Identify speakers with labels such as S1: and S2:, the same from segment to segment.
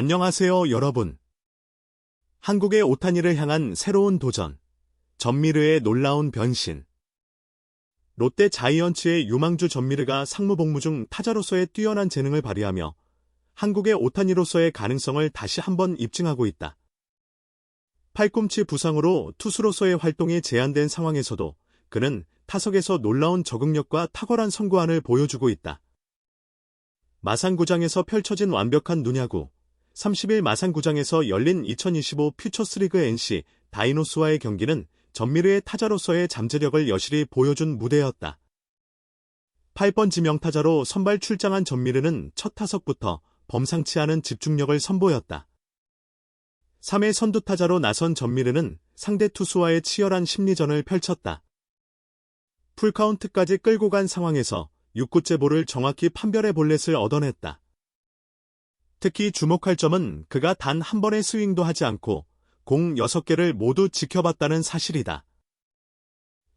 S1: 안녕하세요, 여러분. 한국의 오타니를 향한 새로운 도전. 전미르의 놀라운 변신. 롯데 자이언츠의 유망주 전미르가 상무복무 중 타자로서의 뛰어난 재능을 발휘하며 한국의 오타니로서의 가능성을 다시 한번 입증하고 있다. 팔꿈치 부상으로 투수로서의 활동이 제한된 상황에서도 그는 타석에서 놀라운 적응력과 탁월한 선구안을 보여주고 있다. 마산구장에서 펼쳐진 완벽한 눈야구, 30일 마산구장에서 열린 2025 퓨처스리그 NC 다이노스와의 경기는 전미르의 타자로서의 잠재력을 여실히 보여준 무대였다. 8번 지명 타자로 선발 출장한 전미르는 첫 타석부터 범상치 않은 집중력을 선보였다. 3회 선두 타자로 나선 전미르는 상대 투수와의 치열한 심리전을 펼쳤다. 풀카운트까지 끌고 간 상황에서 6구째 볼을 정확히 판별해 볼넷을 얻어냈다. 특히 주목할 점은 그가 단 한 번의 스윙도 하지 않고 공 6개를 모두 지켜봤다는 사실이다.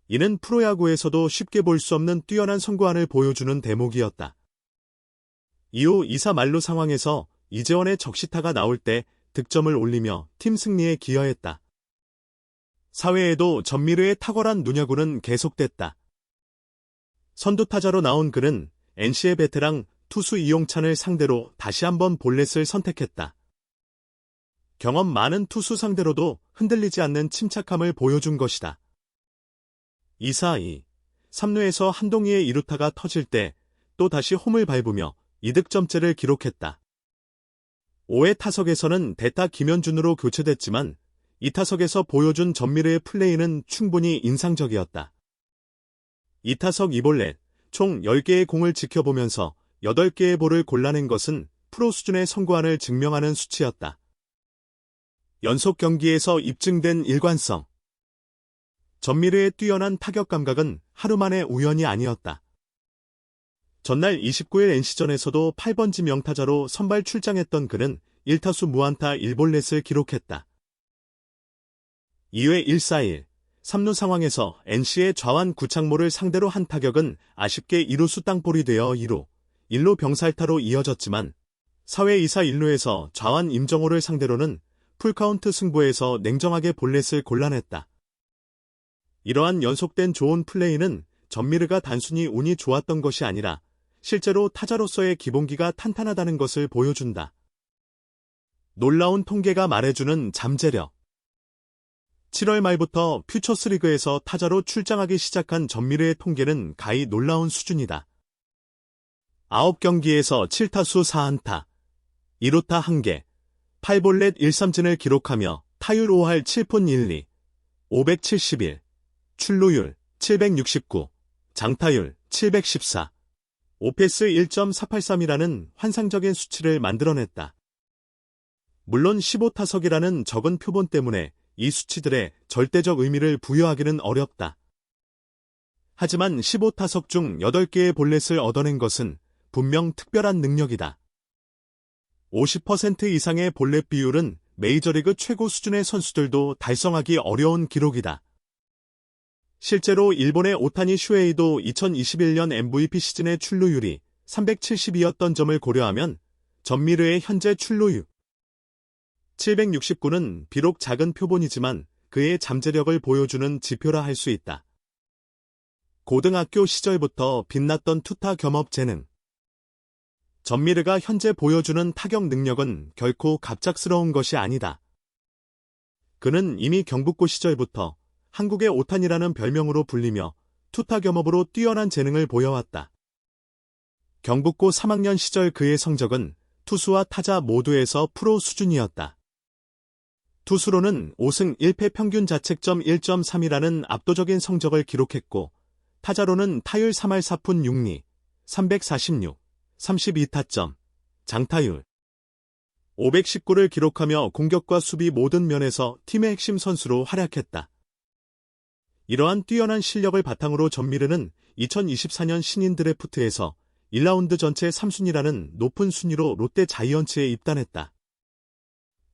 S1: 이는 프로야구에서도 쉽게 볼 수 없는 뛰어난 선구안을 보여주는 대목이었다. 이후 2사 말로 상황에서 이재원의 적시타가 나올 때 득점을 올리며 팀 승리에 기여했다. 사회에도 전미르의 탁월한 눈야구는 계속됐다. 선두타자로 나온 그는 NC의 베테랑 투수 이용찬을 상대로 다시 한번 볼넷을 선택했다. 경험 많은 투수 상대로도 흔들리지 않는 침착함을 보여준 것이다. 2사2, 3루에서 한동희의 이루타가 터질 때 또 다시 홈을 밟으며 이득점째를 기록했다. 5회 타석에서는 대타 김현준으로 교체됐지만 이 타석에서 보여준 전미르의 플레이는 충분히 인상적이었다. 이 타석 이볼렛, 총 10개의 공을 지켜보면서 8개의 볼을 골라낸 것은 프로 수준의 선구안을 증명하는 수치였다. 연속 경기에서 입증된 일관성. 전미르의 뛰어난 타격 감각은 하루 만의 우연이 아니었다. 전날 29일 NC전에서도 8번지 명타자로 선발 출장했던 그는 1타수 무안타 1볼넷을 기록했다. 2회 1-4-1, 3루 상황에서 NC의 좌완 구창모를 상대로 한 타격은 아쉽게 2루수 땅볼이 되어 2루, 1루 병살타로 이어졌지만 4회 2사 1루에서 좌완 임정호를 상대로는 풀카운트 승부에서 냉정하게 볼넷을 골라냈다. 이러한 연속된 좋은 플레이는 전미르가 단순히 운이 좋았던 것이 아니라 실제로 타자로서의 기본기가 탄탄하다는 것을 보여준다. 놀라운 통계가 말해주는 잠재력. 7월 말부터 퓨처스리그에서 타자로 출장하기 시작한 전미르의 통계는 가히 놀라운 수준이다. 9경기에서 7타수 4안타, 1루타 1개, 8볼넷 1삼진을 기록하며 타율 5할 7푼 1리, 571, 출루율 769, 장타율 714, 오페스 1.483이라는 환상적인 수치를 만들어냈다. 물론 15타석이라는 적은 표본 때문에 이 수치들의 절대적 의미를 부여하기는 어렵다. 하지만 15타석 중 8개의 볼넷을 얻어낸 것은 분명 특별한 능력이다. 50% 이상의 볼넷 비율은 메이저리그 최고 수준의 선수들도 달성하기 어려운 기록이다. 실제로 일본의 오타니 슈에이도 2021년 MVP 시즌의 출루율이 372였던 점을 고려하면 전미르의 현재 출루율 769는 비록 작은 표본이지만 그의 잠재력을 보여주는 지표라 할 수 있다. 고등학교 시절부터 빛났던 투타 겸업 재능 전미르가 현재 보여주는 타격 능력은 결코 갑작스러운 것이 아니다. 그는 이미 경북고 시절부터 한국의 오탄이라는 별명으로 불리며 투타 겸업으로 뛰어난 재능을 보여왔다. 경북고 3학년 시절 그의 성적은 투수와 타자 모두에서 프로 수준이었다. 투수로는 5승 1패 평균 자책점 1.3이라는 압도적인 성적을 기록했고, 타자로는 타율 3할 4푼 6리, 346, 32타점, 장타율 519를 기록하며 공격과 수비 모든 면에서 팀의 핵심 선수로 활약했다. 이러한 뛰어난 실력을 바탕으로 전미르는 2024년 신인 드래프트에서 1라운드 전체 3순위라는 높은 순위로 롯데 자이언츠에 입단했다.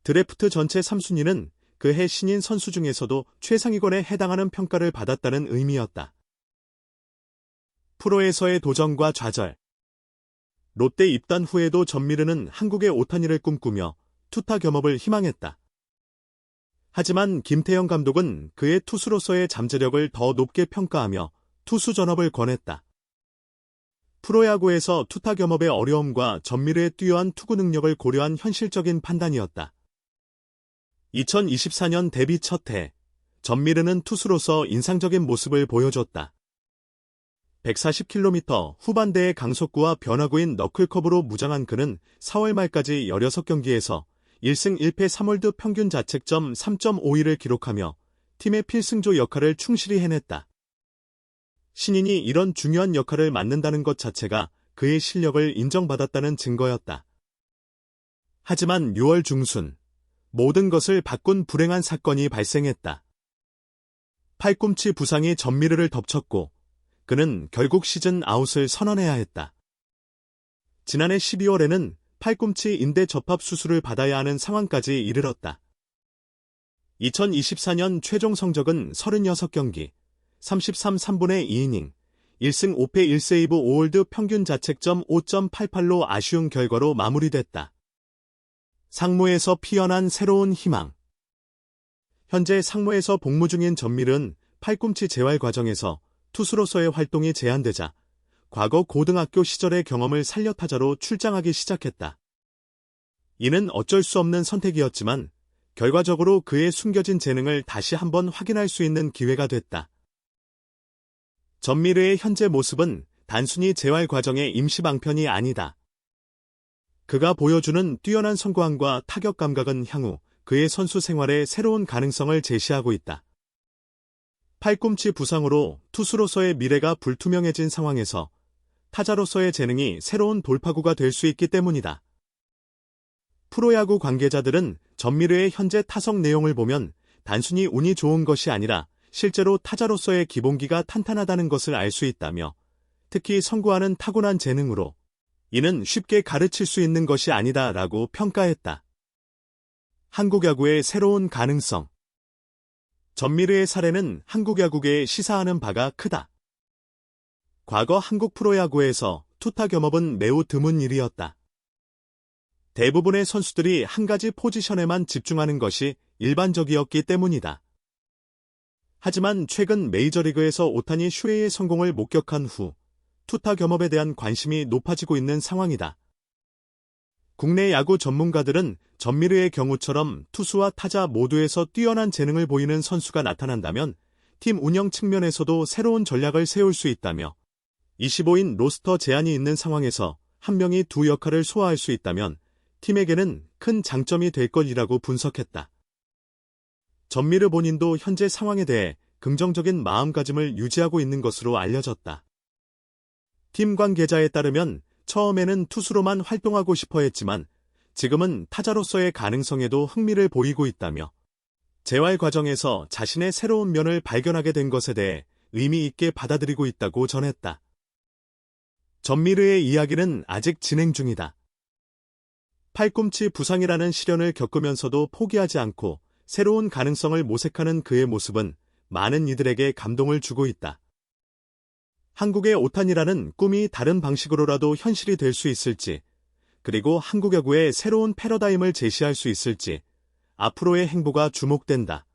S1: 드래프트 전체 3순위는 그해 신인 선수 중에서도 최상위권에 해당하는 평가를 받았다는 의미였다. 프로에서의 도전과 좌절 롯데 입단 후에도 전미르는 한국의 오타니를 꿈꾸며 투타 겸업을 희망했다. 하지만 김태형 감독은 그의 투수로서의 잠재력을 더 높게 평가하며 투수 전업을 권했다. 프로야구에서 투타 겸업의 어려움과 전미르의 뛰어난 투구 능력을 고려한 현실적인 판단이었다. 2024년 데뷔 첫 해, 전미르는 투수로서 인상적인 모습을 보여줬다. 140km 후반대의 강속구와 변화구인 너클컵으로 무장한 그는 4월 말까지 16경기에서 1승 1패 3홀드 평균 자책점 3.51을 기록하며 팀의 필승조 역할을 충실히 해냈다. 신인이 이런 중요한 역할을 맡는다는 것 자체가 그의 실력을 인정받았다는 증거였다. 하지만 6월 중순, 모든 것을 바꾼 불행한 사건이 발생했다. 팔꿈치 부상이 전미르를 덮쳤고 그는 결국 시즌 아웃을 선언해야 했다. 지난해 12월에는 팔꿈치 인대 접합 수술을 받아야 하는 상황까지 이르렀다. 2024년 최종 성적은 36경기, 33 3분의 2이닝, 1승 5패 1세이브 5홀드 평균 자책점 5.88로 아쉬운 결과로 마무리됐다. 상무에서 피어난 새로운 희망. 현재 상무에서 복무 중인 전밀은 팔꿈치 재활 과정에서 투수로서의 활동이 제한되자 과거 고등학교 시절의 경험을 살려 타자로 출장하기 시작했다. 이는 어쩔 수 없는 선택이었지만 결과적으로 그의 숨겨진 재능을 다시 한번 확인할 수 있는 기회가 됐다. 전미르의 현재 모습은 단순히 재활 과정의 임시 방편이 아니다. 그가 보여주는 뛰어난 성과함과 타격 감각은 향후 그의 선수 생활에 새로운 가능성을 제시하고 있다. 팔꿈치 부상으로 투수로서의 미래가 불투명해진 상황에서 타자로서의 재능이 새로운 돌파구가 될 수 있기 때문이다. 프로야구 관계자들은 전미르의 현재 타석 내용을 보면 단순히 운이 좋은 것이 아니라 실제로 타자로서의 기본기가 탄탄하다는 것을 알 수 있다며 특히 선구하는 타고난 재능으로 이는 쉽게 가르칠 수 있는 것이 아니다 라고 평가했다. 한국 야구의 새로운 가능성 전미르의 사례는 한국 야구계에 시사하는 바가 크다. 과거 한국 프로야구에서 투타 겸업은 매우 드문 일이었다. 대부분의 선수들이 한 가지 포지션에만 집중하는 것이 일반적이었기 때문이다. 하지만 최근 메이저리그에서 오타니 슈레이의 성공을 목격한 후 투타 겸업에 대한 관심이 높아지고 있는 상황이다. 국내 야구 전문가들은 전미르의 경우처럼 투수와 타자 모두에서 뛰어난 재능을 보이는 선수가 나타난다면 팀 운영 측면에서도 새로운 전략을 세울 수 있다며 25인 로스터 제한이 있는 상황에서 한 명이 두 역할을 소화할 수 있다면 팀에게는 큰 장점이 될 것이라고 분석했다. 전미르 본인도 현재 상황에 대해 긍정적인 마음가짐을 유지하고 있는 것으로 알려졌다. 팀 관계자에 따르면 처음에는 투수로만 활동하고 싶어 했지만 지금은 타자로서의 가능성에도 흥미를 보이고 있다며 재활 과정에서 자신의 새로운 면을 발견하게 된 것에 대해 의미 있게 받아들이고 있다고 전했다. 전미르의 이야기는 아직 진행 중이다. 팔꿈치 부상이라는 시련을 겪으면서도 포기하지 않고 새로운 가능성을 모색하는 그의 모습은 많은 이들에게 감동을 주고 있다. 한국의 오탄이라는 꿈이 다른 방식으로라도 현실이 될 수 있을지, 그리고 한국 야구의 새로운 패러다임을 제시할 수 있을지, 앞으로의 행보가 주목된다.